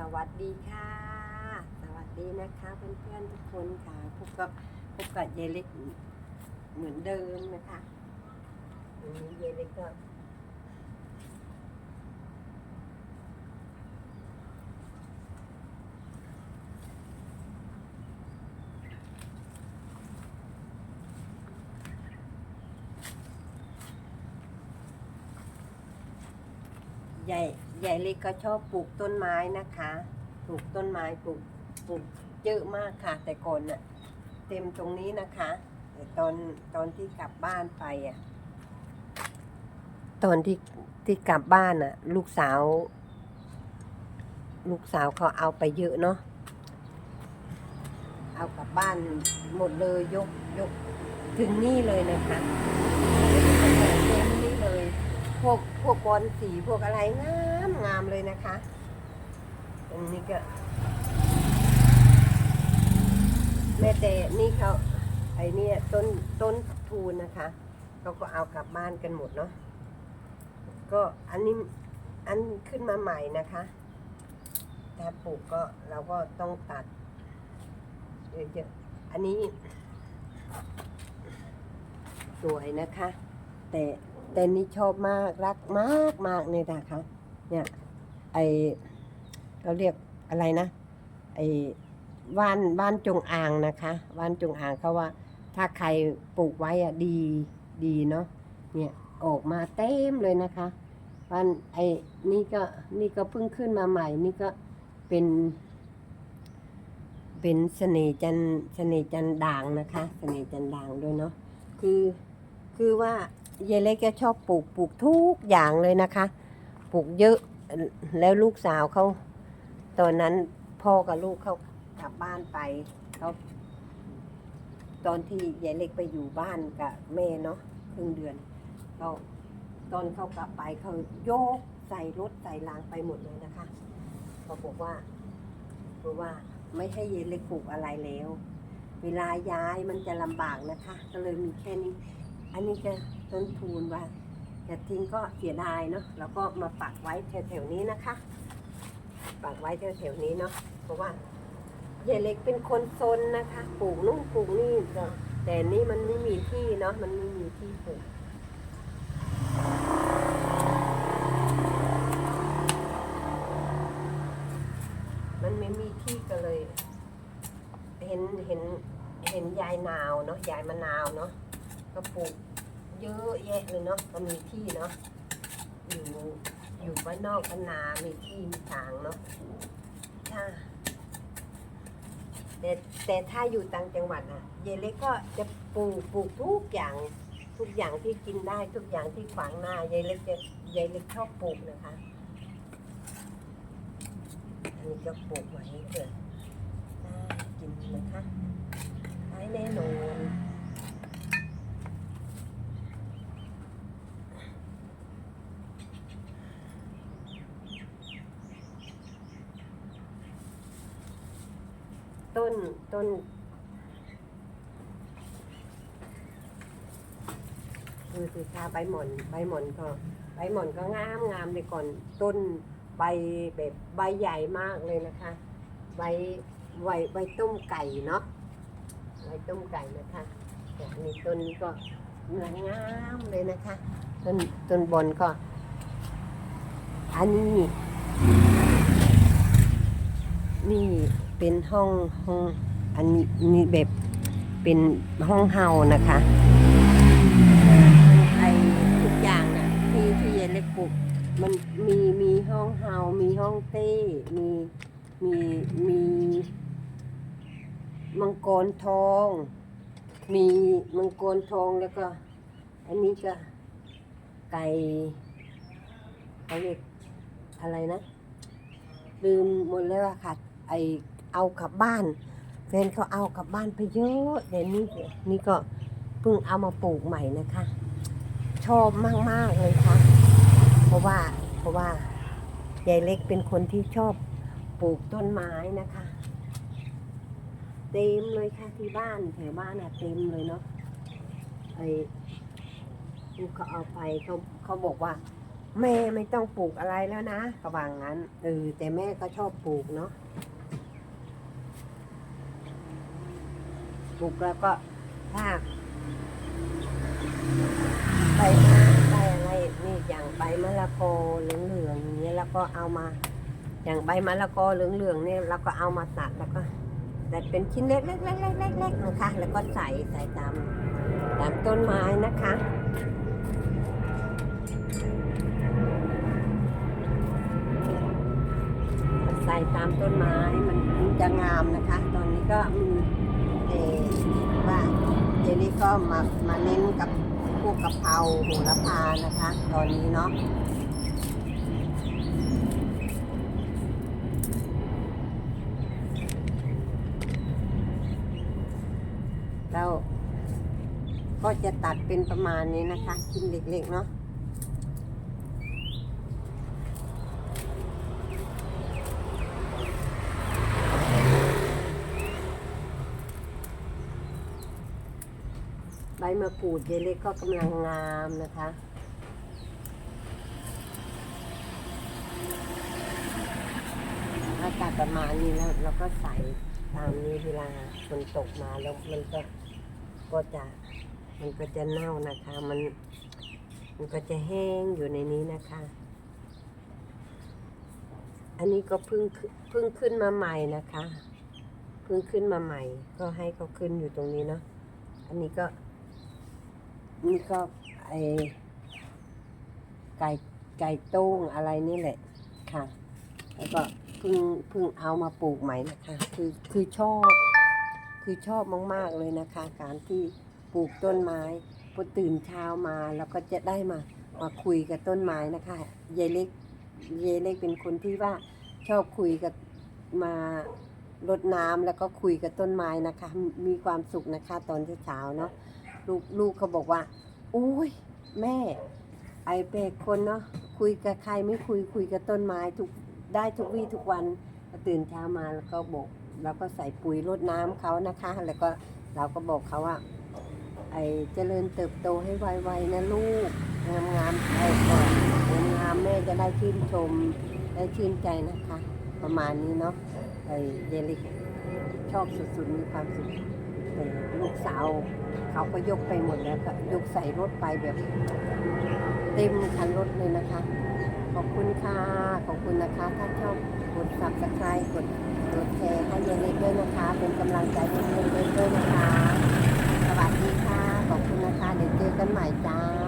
สวัสดีค่ะ สวัสดีนะคะเพื่อนๆทุกคนค่ะพบกับพบกับเยเล็กเหมือนเดิมนะคะวันนี้เยายเล็กก็ใหญ่ ใหญ่เล็กก็ชอบปลูกต้นไม้นะคะ ปลูกต้นไม้ปลูกปลูกเยอะมากค่ะ แต่ก่อนน่ะ เต็มตรงนี้นะคะแต่ตอนตอนที่กลับบ้านไปอะ ตอนที่ที่กลับบ้านอะ ลูกสาว ลูกสาวเขาเอาไปเยอะเนาะเอากลับบ้านหมดเลยยกยกถึงนี่เลยนะคะเต็มนี่เลย พวกพวกบอลสีพวกอะไรง่า มงามเลยนะคะ ตรงนี้ก็แม่แต่นี่เขาไอเนี่ต้นต้นทูนนะคะเขาก็เอากลับบ้านกันหมดเนาะก็อันนี้อันขึ้นมาใหม่นะคะถ้าปลูกก็เราก็ต้องตัดเยอะๆอันนี้สวยนะคะ แต่แต่นี่ชอบมากรักมากมากเลยนะคะ เนี่ย ไอเราเรียกอะไรนะไอว่านว่านจงอางนะคะว่านจงอางเขาว่า ถ้าใครปลูกไว้อะดีดีเนาะเนี่ยออกมาเต็มเลยนะคะว่านไอนี่ก็นี่ก็เพิ่งขึ้นมาใหม่ นี่ก็เป็น เป็นเสน่ห์จันเสน่ห์จันด่างนะคะเสน่ห์จันด่างด้วยเนาะคือคือว่ายายเล็กก็ชอบปลูกปลูกทุกอย่างเลยนะคะ ปลูกเยอะแล้วลูกสาวเขาตอนนั้นพ่อกับลูกเขากลับบ้านไปเขาตอนที่ยายเล็กไปอยู่บ้านกับแม่เนาะครึ่งเดือนก็ตอนเขากลับไปเขาโยกใส่รถใส่รางไปหมดเลยนะคะเขาบอกว่าบอกว่าไม่ให้ยายเล็กปลูกอะไรแล้ว เวลาย้ายมันจะลำบากนะคะ ก็เลยมีแค่นี้ อันนี้ก็ต้นทูนว่า จะทิ้งก็เสียดายเนาะแล้วก็มาปักไว้แถวๆนี้นะคะ ปักไว้แถวๆนี้เนาะเพราะว่ายายเล็กเป็นคนซนนะคะปลูกนู่นปลูกนี่แต่นี่มันไม่มีที่เนาะมันไม่มีที่ปลูกมันไม่มีที่ก็เลย เห็นเห็นเห็นยายนาวเนาะยายมะนาวเนาะก็ปลูก เยอะแยะเลยเนาะก็มีที่เนาะอยู่อยู่บ้านนอกบ้านนามีที่มีทางเนาะถ้าแต่แต่ถ้าอยู่ต่างจังหวัดอะเยเล็กก็จะปลูกปลูกทุกอย่างทุกอย่างที่กินได้ทุกอย่างที่ขวางหน้ายายเล็กจะยายเล็กชอบปลูกนะคะ อันนี้ก็ปลูกไว้เผื่อได้กินนะคะได้แน่นอน นต้นดูสิคะใบหม่อนใบหม่อนก็ใบหม่อนก็งามงามเลยก่อน ต้นใบแบบใบใหญ่มากเลยนะคะ ใบใบใบต้มไก่เนาะใบต้มไก่นะคะแต่นนี้ต้นนี้ก็งามเลยนะคะ ต้นต้นบนก็ อันนี้ นี่เป็นห้องห้องอันนี้นี่แบบเป็นห้องเฮานะคะไอทุกอย่างน่ะที่ที่ยายเล็กปลูกมันมีมีห้องเฮา มีห้องเต้ มีมีมีมังกรทอง มีมังกรทองแล้วก็ อันนี้ก็ไก่เขาเรียกอะไรนะลืมหมดแล้วอะค่ะ ไอเอากลับบ้าน แฟนเขาเอากลับบ้านไปเยอะเดี๋ยวนี้นี่ก็เพิ่งเอามาปลูกใหม่นะคะ ชอบมากๆเลยค่ะ เพราะว่าเพราะว่ายายเล็กเป็นคนที่ชอบปลูกต้นไม้นะคะ เต็มเลยค่ะที่บ้านแถวบ้านอะเต็มเลยเนาะไอลูกเขาเอาไปเขาเขาบอกว่า แม่ไม่ต้องปลูกอะไรแล้วนะก็ว่างั้นเออแต่แม่ก็ชอบปลูกเนาะ ปลูกแล้วก็ถ้าใบไม้ใบอะไรนี่อย่างใบมะละกอเหลืองๆอย่างเงี้ยแล้วก็เอามา อย่างใบมะละกอเหลืองๆเนี่ยเราก็เอามาตัดแล้วก็ตัดเป็นชิ้นเล็กๆๆๆๆนะคะ แล้วก็ใส่ใส่ตามตามต้นไม้นะคะใส่ตามต้นไม้มันจะงามนะคะ ตอนนี้ก็มี เออว่าเจนี่ก็มามาเน้นกับพวกกะเพราโหระพานะคะ ตอนนี้เนาะแล้วก็จะตัดเป็นประมาณนี้นะคะชิ้นเล็กๆเนาะ ใบมะกรูดเยเล็กก็กำลังงามนะคะถ้าตัดประมาณนี้แล้วเราก็ใส่ตามนี้เวลาฝนตกมาแล้วมันก็ก็จะมันก็จะเน่านะคะ มันมันก็จะแห้งอยู่ในนี้นะคะ อันนี้ก็เพิ่งเพิ่งขึ้นมาใหม่นะคะ เพิ่งขึ้นมาใหม่ ก็ให้เขาขึ้นอยู่ตรงนี้เนาะ อันนี้ก็ นี่ก็ไอไก่ไก่ต้งอะไรนี่แหละค่ะ แล้วก็เพิ่งเพิ่งเอามาปลูกใหม่นะคะ คือคือชอบ คือชอบมากๆเลยนะคะ การที่ปลูกต้นไม้พอตื่นเช้ามาแล้วก็จะได้มามาคุยกับต้นไม้นะคะยายเล็กยายเล็กเป็นคนที่ว่าชอบคุยกับมารดน้ำแล้วก็คุยกับต้นไม้นะคะ มีความสุขนะคะ ตอนเช้าเนาะ ลูกลูกเขาบอกว่าอุ้ยแม่ ไอเป็กคนเนาะคุยกับใครไม่คุยคุยกับต้นไม้ทุกได้ทุกวี่ทุกวันตื่นเช้ามาแล้วก็บอกเราก็ใส่ปุ๋ยรดน้ำเขานะคะ แล้วก็เราก็บอกเขาว่า ไอเจริญเติบโตให้ไวๆนะลูกงามงามไอก่อนงามๆแม่จะได้ชื่นชมได้ชื่นใจนะคะ ประมาณนี้เนาะไอเยลิกชอบสุดๆมีความสุข ลูกสาว เขาก็ยกไปหมดแล้วก็ยกใส่รถไปแบบ เต็มคันรถเลยนะคะ ขอบคุณค่ะ ขอบคุณนะคะ ถ้าชอบกด subscribe กดกดแชร์ให้เยอะๆด้วยนะคะ เป็นกำลังใจให้เยนเล็ด้วยนะคะ สวัสดีค่ะ ขอบคุณนะคะ เดี๋ยวเจอกันใหม่จ้า